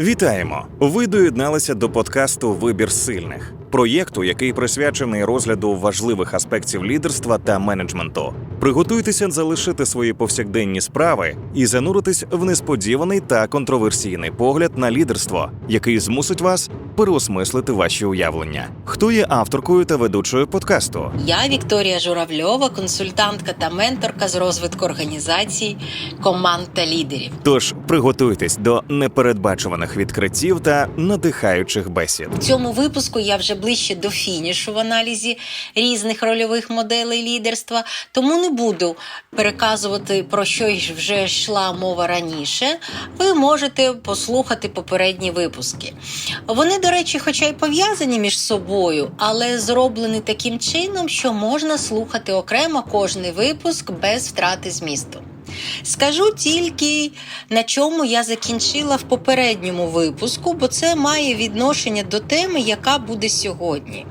Вітаємо! Ви доєдналися до подкасту Вибір сильних, проєкту, який присвячений розгляду важливих аспектів лідерства та менеджменту. Приготуйтеся залишити свої повсякденні справи і зануритись в несподіваний та контроверсійний погляд на лідерство, який змусить вас переосмислити ваші уявлення. Хто є авторкою та ведучою подкасту? Я Вікторія Журавльова, консультантка та менторка з розвитку організацій, команд та лідерів. Тож приготуйтесь до непередбачуваних відкриттів та надихаючих бесід. В цьому випуску я вже ближче до фінішу в аналізі різних рольових моделей лідерства, тому не буду переказувати про що вже йшла мова раніше. Ви можете послухати попередні випуски. Вони, до речі, хоча й пов'язані між собою, але зроблені таким чином, що можна слухати окремо кожний випуск без втрати змісту. Скажу тільки на чому я закінчила в попередньому випуску, бо це має відношення до теми, яка буде сьогодні.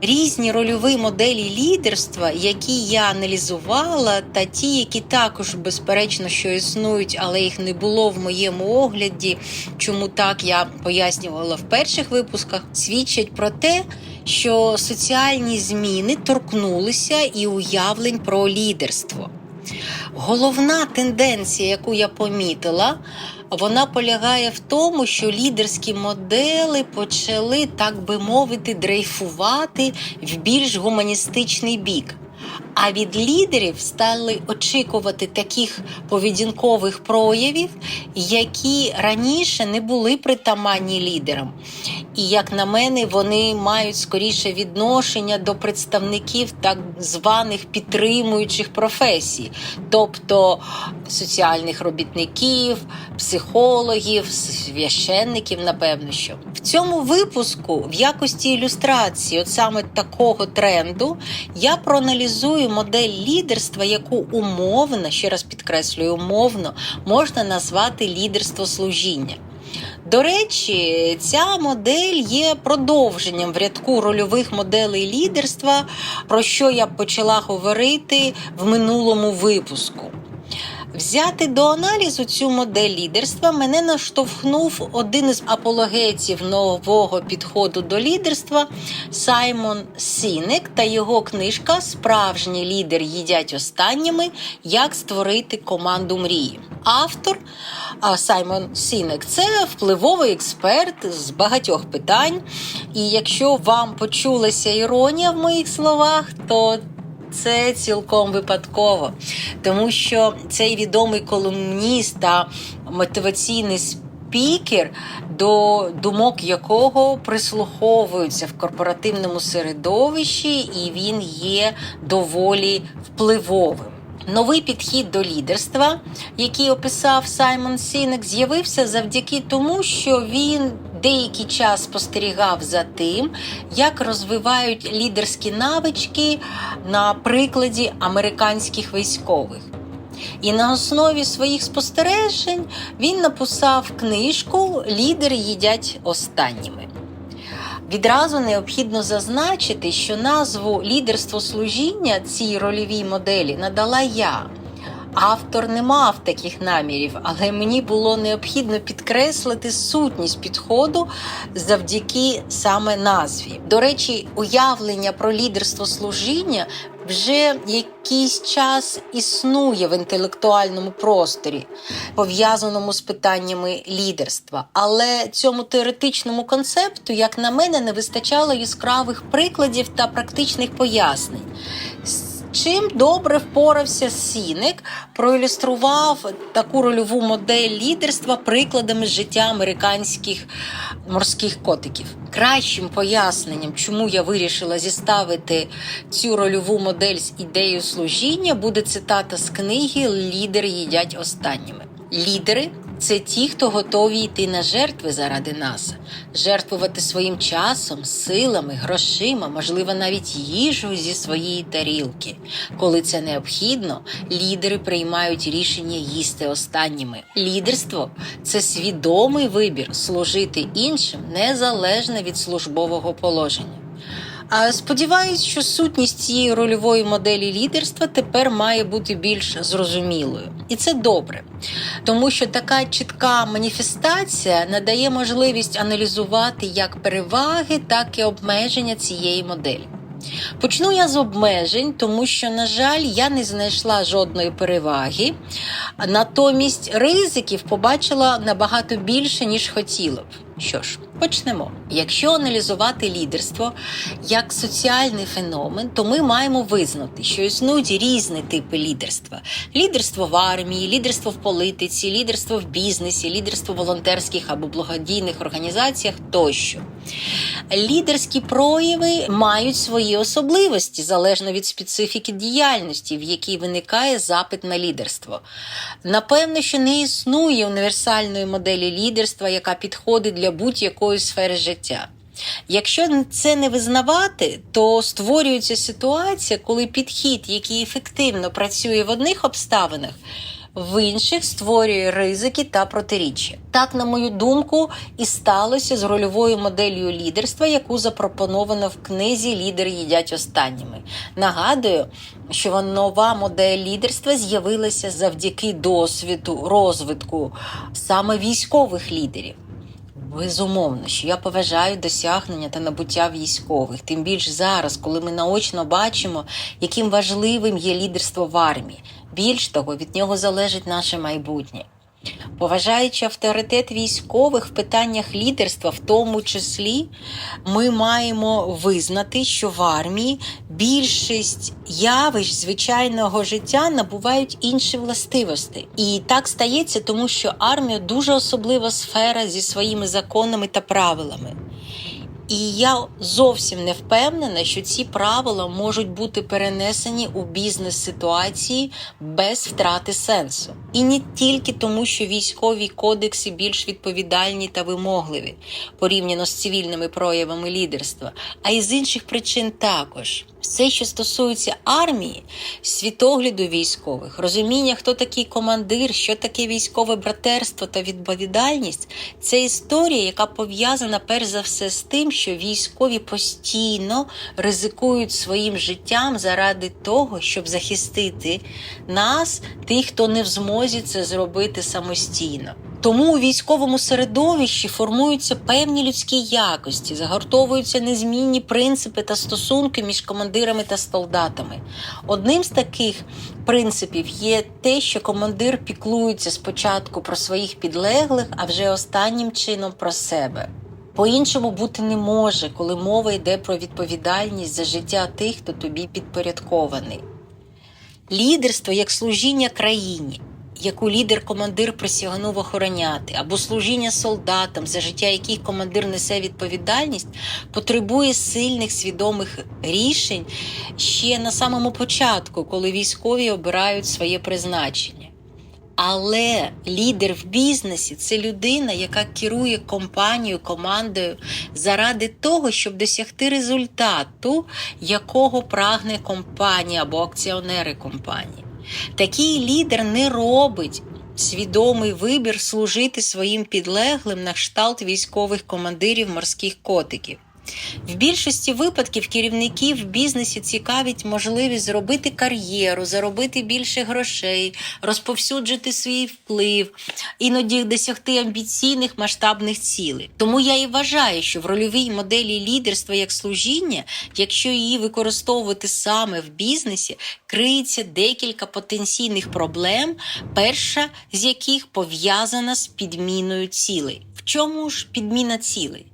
Різні рольові моделі лідерства, які я аналізувала, та ті, які також, безперечно, що існують, але їх не було в моєму огляді, чому так я пояснювала в перших випусках, свідчать про те, що соціальні зміни торкнулися і уявлень про лідерство. Головна тенденція, яку я помітила, вона полягає в тому, що лідерські модели почали, так би мовити, дрейфувати в більш гуманістичний бік. А від лідерів стали очікувати таких поведінкових проявів, які раніше не були притаманні лідерам. І, як на мене, вони мають скоріше відношення до представників так званих підтримуючих професій, тобто соціальних робітників, психологів, священників, напевно, що в цьому випуску, в якості ілюстрації, от саме такого тренду, я проаналізую модель лідерства, яку умовно, ще раз підкреслюю, умовно можна назвати лідерство служіння. До речі, ця модель є продовженням в рядку рольових моделей лідерства, про що я почала говорити в минулому випуску. Взяти до аналізу цю модель лідерства мене наштовхнув один із апологетів нового підходу до лідерства Саймон Сінек та його книжка Справжній лідер їдять останніми. Як створити команду мрії. Автор Саймон Сінек це впливовий експерт з багатьох питань. І якщо вам почулася іронія в моїх словах, то це цілком випадково, тому що цей відомий колумніст та мотиваційний спікер, до думок якого прислуховуються в корпоративному середовищі, і він є доволі впливовим. Новий підхід до лідерства, який описав Саймон Сінек, з'явився завдяки тому, що він деякий час спостерігав за тим, як розвивають лідерські навички на прикладі американських військових. І на основі своїх спостережень він написав книжку Лідери їдять останніми. Відразу необхідно зазначити, що назву лідерство служіння цій рольовій моделі надала я. Автор не мав таких намірів, але мені було необхідно підкреслити сутність підходу завдяки саме назві. До речі, уявлення про лідерство служіння вже якийсь час існує в інтелектуальному просторі, пов'язаному з питаннями лідерства. Але цьому теоретичному концепту, як на мене, не вистачало яскравих прикладів та практичних пояснень. Чим добре впорався Сінек, проілюстрував таку рольову модель лідерства прикладами життя американських морських котиків. Кращим поясненням, чому я вирішила зіставити цю рольову модель з ідеєю служіння, буде цитата з книги Лідери їдять останніми. Лідери це ті, хто готові йти на жертви заради нас, жертвувати своїм часом, силами, грошима, можливо, навіть їжею зі своєї тарілки. Коли це необхідно, лідери приймають рішення їсти останніми. Лідерство це свідомий вибір служити іншим незалежно від службового положення. Сподіваюсь, що сутність цієї рольової моделі лідерства тепер має бути більш зрозумілою. І це добре, тому що така чітка маніфестація надає можливість аналізувати як переваги, так і обмеження цієї моделі. Почну я з обмежень, тому що, на жаль, я не знайшла жодної переваги. Натомість ризиків побачила набагато більше, ніж хотіла б. Що ж, почнемо. Якщо аналізувати лідерство як соціальний феномен, то ми маємо визнати, що існують різні типи лідерства: лідерство в армії, лідерство в політиці, лідерство в бізнесі, лідерство в волонтерських або благодійних організаціях тощо. Лідерські прояви мають свої особливості залежно від специфіки діяльності, в якій виникає запит на лідерство. Напевно, що не існує універсальної моделі лідерства, яка підходить для будь-якої сфери життя. Якщо це не визнавати, то створюється ситуація, коли підхід, який ефективно працює в одних обставинах, в інших створює ризики та протиріччя. Так, на мою думку, і сталося з рольовою моделлю лідерства, яку запропоновано в книзі Лідери їдять останніми. Нагадую, що нова модель лідерства з'явилася завдяки досвіду розвитку саме військових лідерів. Безумовно, що я поважаю досягнення та набуття військових, тим більш зараз, коли ми наочно бачимо, яким важливим є лідерство в армії. Більш того, від нього залежить наше майбутнє. Поважаючи авторитет військових в питаннях лідерства, в тому числі, ми маємо визнати, що в армії більшість явищ звичайного життя набувають інші властивості. І так стається, тому що армія дуже особлива сфера зі своїми законами та правилами. І я зовсім не впевнена, що ці правила можуть бути перенесені у бізнес-ситуації без втрати сенсу. І не тільки тому, що військові кодекси більш відповідальні та вимогливі порівняно з цивільними проявами лідерства, а й з інших причин також. Все, що стосується армії, світогляду військових, розуміння, хто такий командир, що таке військове братерство та відповідальність, це історія, яка пов'язана перш за все з тим, що військові постійно ризикують своїм життям заради того, щоб захистити нас, тих, хто не в змозі це зробити самостійно. Тому у військовому середовищі формуються певні людські якості, загортовуються незмінні принципи та стосунки між командирами та солдатами. Одним з таких принципів є те, що командир піклується спочатку про своїх підлеглих, а вже останнім чином про себе. По-іншому бути не може, коли мова йде про відповідальність за життя тих, хто тобі підпорядкований. Лідерство як служіння країні, яку лідер-командир присягнув охороняти, або служіння солдатам, за життя яких командир несе відповідальність, потребує сильних свідомих рішень ще на самому початку, коли військові обирають своє призначення. Але лідер в бізнесі це людина, яка керує компанією, командою заради того, щоб досягти результату, якого прагне компанія або акціонери компанії. Такий лідер не робить свідомий вибір служити своїм підлеглим на кшталт військових командирів морських котиків. В більшості випадків керівників в бізнесі цікавить можливість зробити кар'єру, заробити більше грошей, розповсюджити свій вплив, іноді досягти амбіційних масштабних цілей. Тому я і вважаю, що в рольовій моделі лідерства як служіння, якщо її використовувати саме в бізнесі, криється декілька потенційних проблем, перша з яких пов'язана з підміною цілей. В чому ж підміна цілей?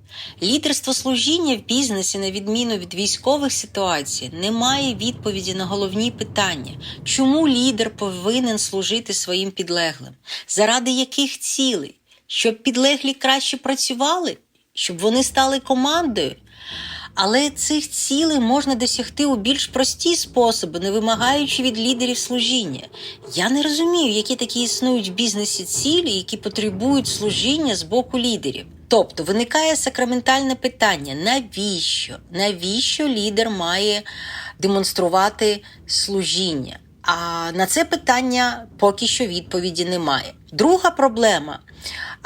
Лідерство служіння в бізнесі, на відміну від військових ситуацій, не має відповіді на головні питання, чому лідер повинен служити своїм підлеглим, заради яких цілей, щоб підлеглі краще працювали, щоб вони стали командою. Але цих цілей можна досягти у більш прості способи, не вимагаючи від лідерів служіння. Я не розумію, які такі існують в бізнесі цілі, які потребують служіння з боку лідерів. Тобто виникає сакраментальне питання: навіщо? Навіщо лідер має демонструвати служіння? А на це питання поки що відповіді немає. Друга проблема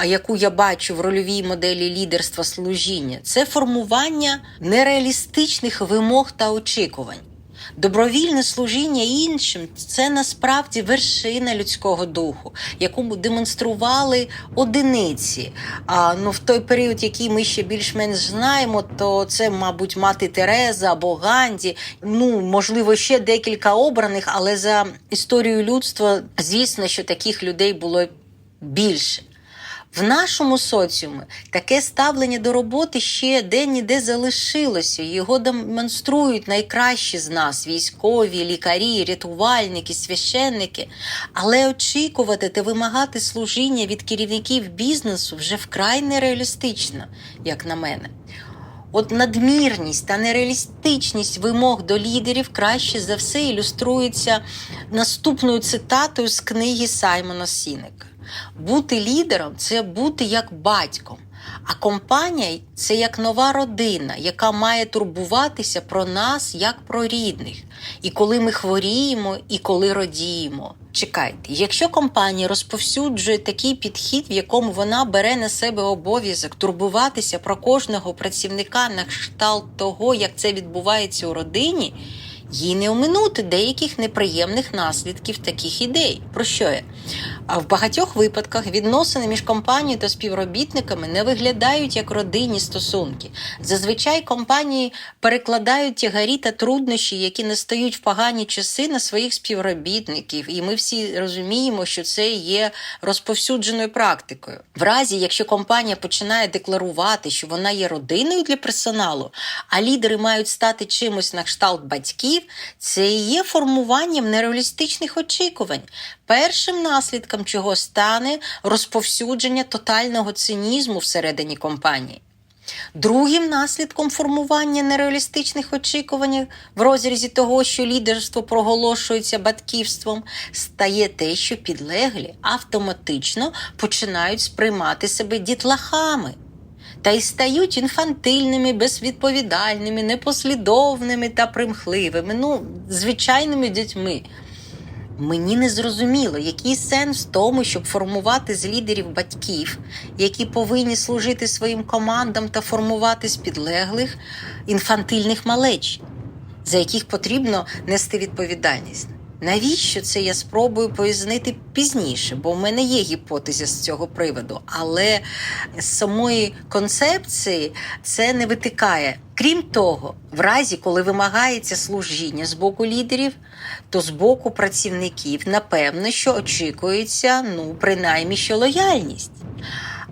яку я бачу в рольовій моделі лідерства служіння, це формування нереалістичних вимог та очікувань. Добровільне служіння іншим це насправді вершина людського духу, яку демонстрували одиниці. А ну в той період, який ми ще більш-менш знаємо, то це, мабуть, мати Тереза або Ганді. Ну можливо, ще декілька обраних, але за історією людства, звісно, що таких людей було більше. В нашому соціумі таке ставлення до роботи ще де-ніде залишилося. Його демонструють найкращі з нас: військові, лікарі, рятувальники, священники. Але очікувати та вимагати служіння від керівників бізнесу вже вкрай нереалістично, як на мене. От надмірність та нереалістичність вимог до лідерів краще за все ілюструється наступною цитатою з книги Саймона Сінека. Бути лідером це бути як батьком, а компанія це як нова родина, яка має турбуватися про нас як про рідних. І коли ми хворіємо, і коли радіємо. Чекайте, якщо компанія розповсюджує такий підхід, в якому вона бере на себе обов'язок турбуватися про кожного працівника на кшталт того, як це відбувається у родині, їй не оминути деяких неприємних наслідків таких ідей. Про що я? А в багатьох випадках відносини між компанією та співробітниками не виглядають як родинні стосунки. Зазвичай компанії перекладають тягарі та труднощі, які настають в погані часи на своїх співробітників, і ми всі розуміємо, що це є розповсюдженою практикою. В разі, якщо компанія починає декларувати, що вона є родиною для персоналу, а лідери мають стати чимось на кшталт батьків, це і є формуванням нереалістичних очікувань. Першим наслідком чого стане розповсюдження тотального цинізму всередині компанії. Другим наслідком формування нереалістичних очікувань в розрізі того, що лідерство проголошується батьківством, стає те, що підлеглі автоматично починають сприймати себе дітлахами. Та й стають інфантильними, безвідповідальними, непослідовними та примхливими, ну, звичайними дітьми. Мені не зрозуміло, який сенс в тому, щоб формувати з лідерів батьків, які повинні служити своїм командам та формувати з підлеглих інфантильних малеч, за яких потрібно нести відповідальність. Навіщо це я спробую пояснити пізніше, бо в мене є гіпотеза з цього приводу, але з самої концепції це не витикає. Крім того, в разі, коли вимагається служіння з боку лідерів, то з боку працівників, напевно, що очікується, ну, принаймні, що лояльність.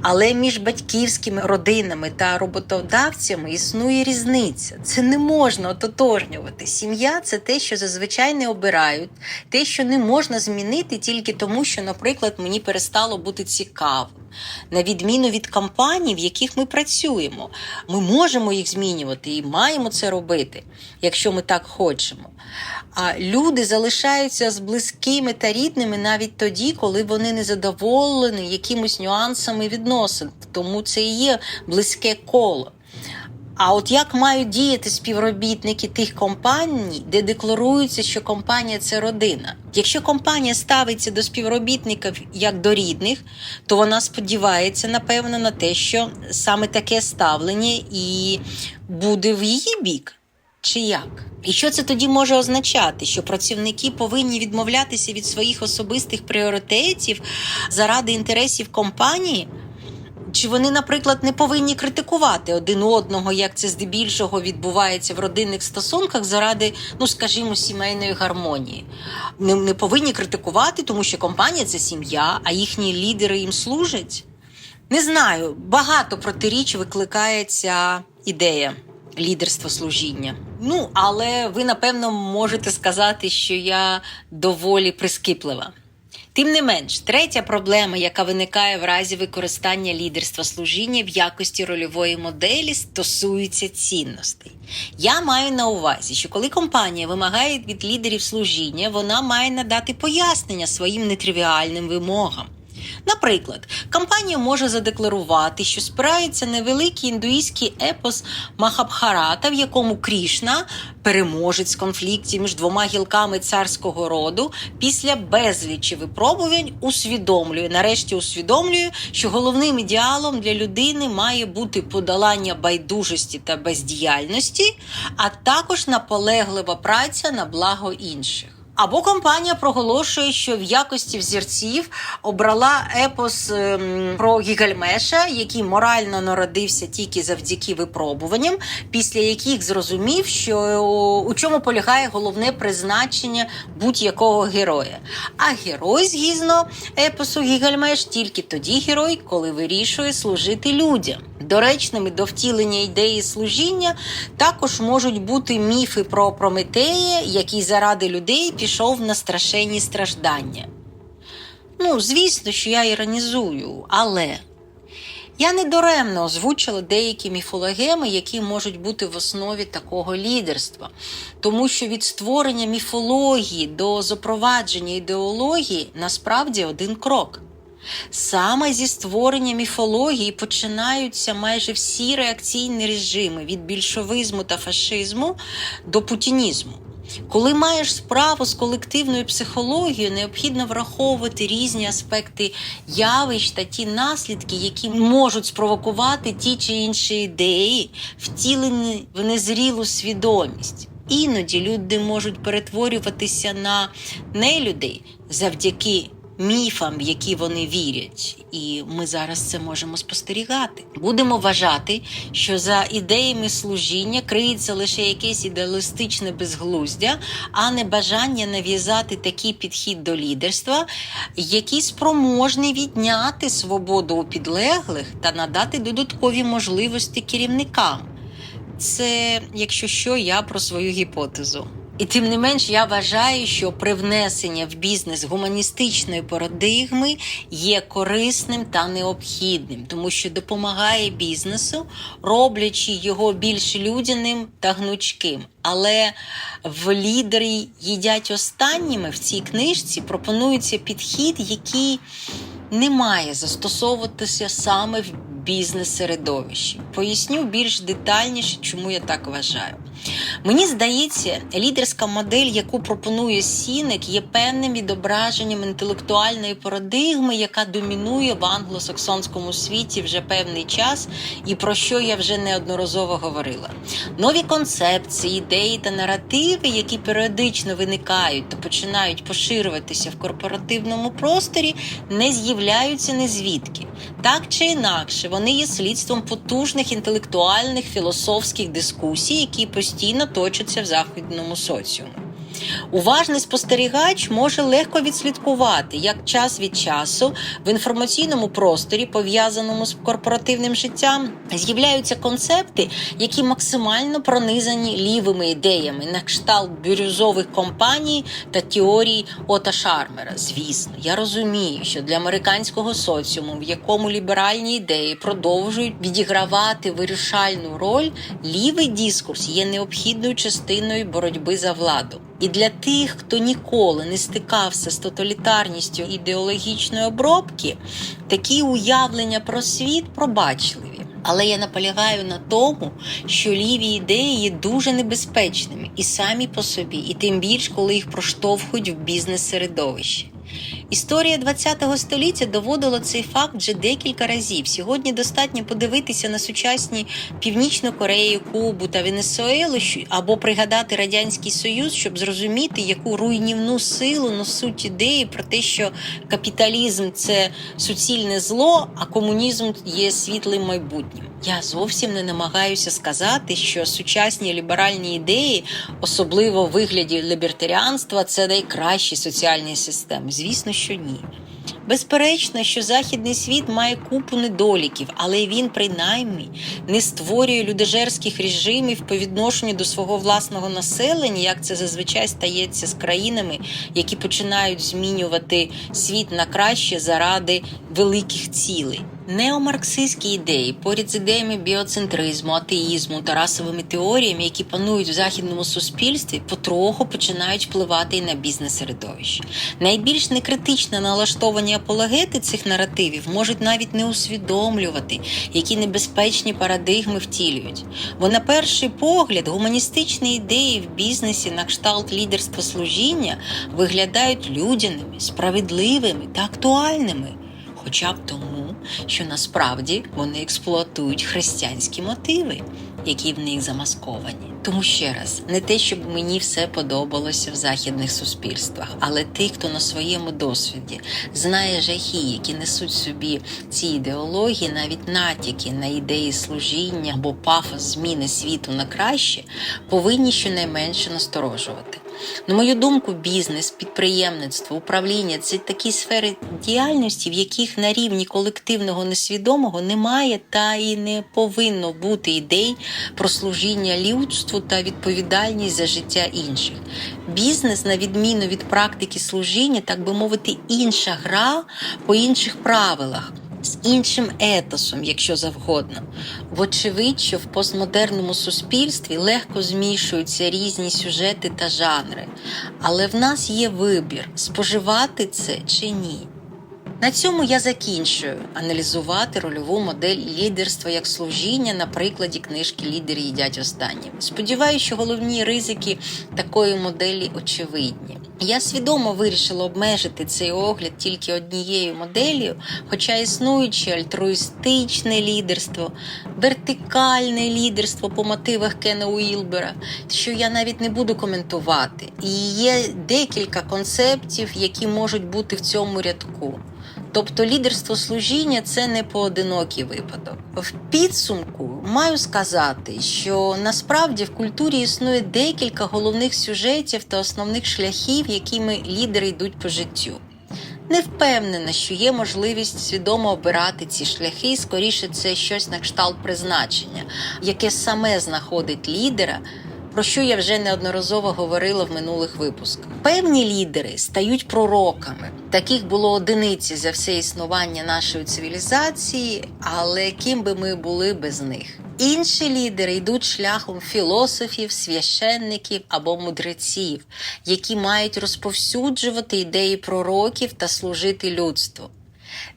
Але між батьківськими родинами та роботодавцями існує різниця. Це не можна ототожнювати. Сім'я це те, що зазвичай не обирають, те, що не можна змінити тільки тому, що, наприклад, мені перестало бути цікавим. На відміну від компаній, в яких ми працюємо, ми можемо їх змінювати і маємо це робити, якщо ми так хочемо. А люди залишаються з близькими та рідними навіть тоді, коли вони не задоволені якимось нюансами відносин. Тому це і є близьке коло. А от як мають діяти співробітники тих компаній, де декларується, що компанія це родина? Якщо компанія ставиться до співробітників як до рідних, то вона сподівається, напевно, на те, що саме таке ставлення і буде в її бік. Чи як? І що це тоді може означати? Що працівники повинні відмовлятися від своїх особистих пріоритетів заради інтересів компанії? Чи вони, наприклад, не повинні критикувати один одного, як це здебільшого відбувається в родинних стосунках заради, ну скажімо, сімейної гармонії? Не, не повинні критикувати, тому що компанія це сім'я, а їхні лідери їм служать? Не знаю, багато протиріч викликає ця ідея лідерства служіння. Ну, але ви напевно можете сказати, що я доволі прискіплива. Тим не менш, третя проблема, яка виникає в разі використання лідерства служіння в якості рольової моделі, стосується цінностей. Я маю на увазі, що коли компанія вимагає від лідерів служіння, вона має надати пояснення своїм нетривіальним вимогам. Наприклад, компанія може задекларувати, що спирається на великий епос Махабхарата, в якому Крішна, переможець конфліктів між двома гілками царського роду, після безлічі випробувань усвідомлює, нарешті усвідомлює, що головним ідеалом для людини має бути подолання байдужості та бездіяльності, а також наполеглива праця на благо інших. Або компанія проголошує, що в якості взірців обрала епос ем, про Гігальмеша, який морально народився тільки завдяки випробуванням, після яких зрозумів, що у чому полягає головне призначення будь-якого героя. А герой, згідно епосу Гігальмеш, тільки тоді герой, коли вирішує служити людям. Доречними до втілення ідеї служіння також можуть бути міфи про Прометея, який заради людей пішов на страшенні страждання. Ну, звісно, що я іронізую, але я недаремно озвучила деякі міфологеми, які можуть бути в основі такого лідерства. Тому що від створення міфології до запровадження ідеології насправді один крок. Саме зі створення міфології починаються майже всі реакційні режими від більшовизму та фашизму до путінізму. Коли маєш справу з колективною психологією, необхідно враховувати різні аспекти явищ та ті наслідки, які можуть спровокувати ті чи інші ідеї, втілені в незрілу свідомість. Іноді люди можуть перетворюватися на нелюдей завдяки міфам, в які вони вірять, і ми зараз це можемо спостерігати. Будемо вважати, що за ідеями служіння криється лише якесь ідеалістичне безглуздя, а не бажання нав'язати такий підхід до лідерства, який спроможний відняти свободу у підлеглих та надати додаткові можливості керівникам. Це, якщо що, я про свою гіпотезу. І тим не менш, я вважаю, що привнесення в бізнес гуманістичної парадигми є корисним та необхідним, тому що допомагає бізнесу, роблячи його більш людяним та гнучким. Але в лідері їдять останніми в цій книжці пропонується підхід, який не має застосовуватися саме в бізнес-середовищі. Поясню більш детальніше, чому я так вважаю. Мені здається, лідерська модель, яку пропонує Сінек, є певним відображенням інтелектуальної парадигми, яка домінує в англосаксонському світі вже певний час, і про що я вже неодноразово говорила. Нові концепції, ідеї та наративи, які періодично виникають та починають поширюватися в корпоративному просторі, не з'являються ні звідки. Так чи інакше, вони є слідством потужних інтелектуальних філософських дискусій, які постійно точаться в західному соціумі. Уважний спостерігач може легко відслідкувати, як час від часу в інформаційному просторі, пов'язаному з корпоративним життям, з'являються концепти, які максимально пронизані лівими ідеями на кшталт бірюзових компаній та теорій Ота Шармера. Звісно, я розумію, що для американського соціуму, в якому ліберальні ідеї продовжують відігравати вирішальну роль, лівий дискурс є необхідною частиною боротьби за владу. І для тих, хто ніколи не стикався з тоталітарністю ідеологічної обробки, такі уявлення про світ пробачливі. Але я наполягаю на тому, що ліві ідеї є дуже небезпечними і самі по собі, і тим більш, коли їх проштовхують в бізнес-середовищі. Історія ХХ століття доводила цей факт вже декілька разів. Сьогодні достатньо подивитися на сучасні Північну Корею, Кубу та Венесуелу або пригадати Радянський Союз, щоб зрозуміти, яку руйнівну силу несуть ідеї про те, що капіталізм це суцільне зло, а комунізм є світлим майбутнім. Я зовсім не намагаюся сказати, що сучасні ліберальні ідеї, особливо в вигляді лібертаріанства, це найкращі соціальні системи. Звісно, що ні. Безперечно, що західний світ має купу недоліків, але він принаймні не створює людожерських режимів по відношенню до свого власного населення, як це зазвичай стається з країнами, які починають змінювати світ на краще заради великих цілей. Неомарксистські ідеї поряд з ідеями біоцентризму, атеїзму та расовими теоріями, які панують в західному суспільстві, потроху починають впливати і на бізнес-середовище. Найбільш некритично налаштовані апологети цих наративів можуть навіть не усвідомлювати, які небезпечні парадигми втілюють. Бо на перший погляд гуманістичні ідеї в бізнесі на кшталт лідерства служіння виглядають людяними, справедливими та актуальними хоча б тому, що насправді вони експлуатують християнські мотиви, які в них замасковані. Тому ще раз, не те, щоб мені все подобалося в західних суспільствах, але тих, хто на своєму досвіді знає жахи, які несуть собі ці ідеології, навіть натяки на ідеї служіння або пафос зміни світу на краще, повинні щонайменше насторожувати. На мою думку, бізнес, підприємництво, управління це такі сфери діяльності, в яких на рівні колективного несвідомого немає та і не повинно бути ідей про служіння людству та відповідальність за життя інших. Бізнес, на відміну від практики служіння, так би мовити, інша гра по інших правилах з іншим етосом, якщо завгодно. Вочевидь, що в постмодерному суспільстві легко змішуються різні сюжети та жанри, але в нас є вибір, споживати це чи ні. На цьому я закінчую аналізувати рольову модель лідерства як служіння на прикладі книжки Лідери їдять останніми. Сподіваюся, що головні ризики такої моделі очевидні. Я свідомо вирішила обмежити цей огляд тільки однією моделлю, хоча існуюче альтруїстичне лідерство, вертикальне лідерство по мотивах Кена Уілбера, що я навіть не буду коментувати. І є декілька концептів, які можуть бути в цьому рядку. Тобто лідерство служіння це не поодинокий випадок. В підсумку маю сказати, що насправді в культурі існує декілька головних сюжетів та основних шляхів, якими лідери йдуть по життю. Не впевнена, що є можливість свідомо обирати ці шляхи, скоріше це щось на кшталт призначення, яке саме знаходить лідера про що я вже неодноразово говорила в минулих випусках. Певні лідери стають пророками. Таких було одиниці за все існування нашої цивілізації, але ким би ми були без них. Інші лідери йдуть шляхом філософів, священників або мудреців, які мають розповсюджувати ідеї пророків та служити людству.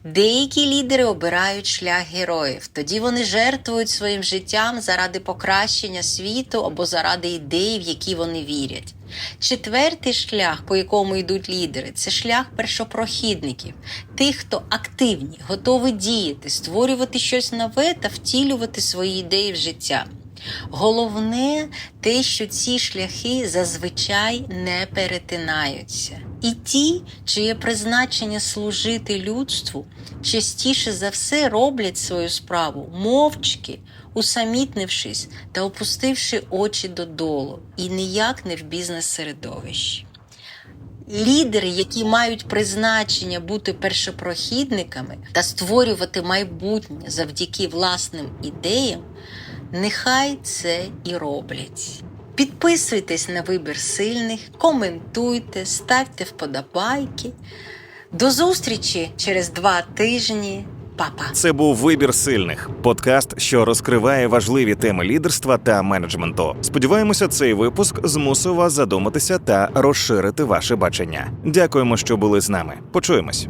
Деякі лідери обирають шлях героїв, тоді вони жертвують своїм життям заради покращення світу або заради ідей, в які вони вірять. Четвертий шлях, по якому йдуть лідери, це шлях першопрохідників, тих, хто активні, готові діяти, створювати щось нове та втілювати свої ідеї в життя. Головне те, що ці шляхи зазвичай не перетинаються. І ті, чиє призначення служити людству, частіше за все роблять свою справу мовчки, усамітнившись та опустивши очі додолу, і ніяк не в бізнес-середовищі. Лідери, які мають призначення бути першопрохідниками та створювати майбутнє завдяки власним ідеям, нехай це і роблять. Підписуйтесь на вибір сильних, коментуйте, ставте вподобайки. До зустрічі через два тижні. Па-па! Це був вибір сильних подкаст, що розкриває важливі теми лідерства та менеджменту. Сподіваємося, цей випуск змусив вас задуматися та розширити ваше бачення. Дякуємо, що були з нами. Почуємось.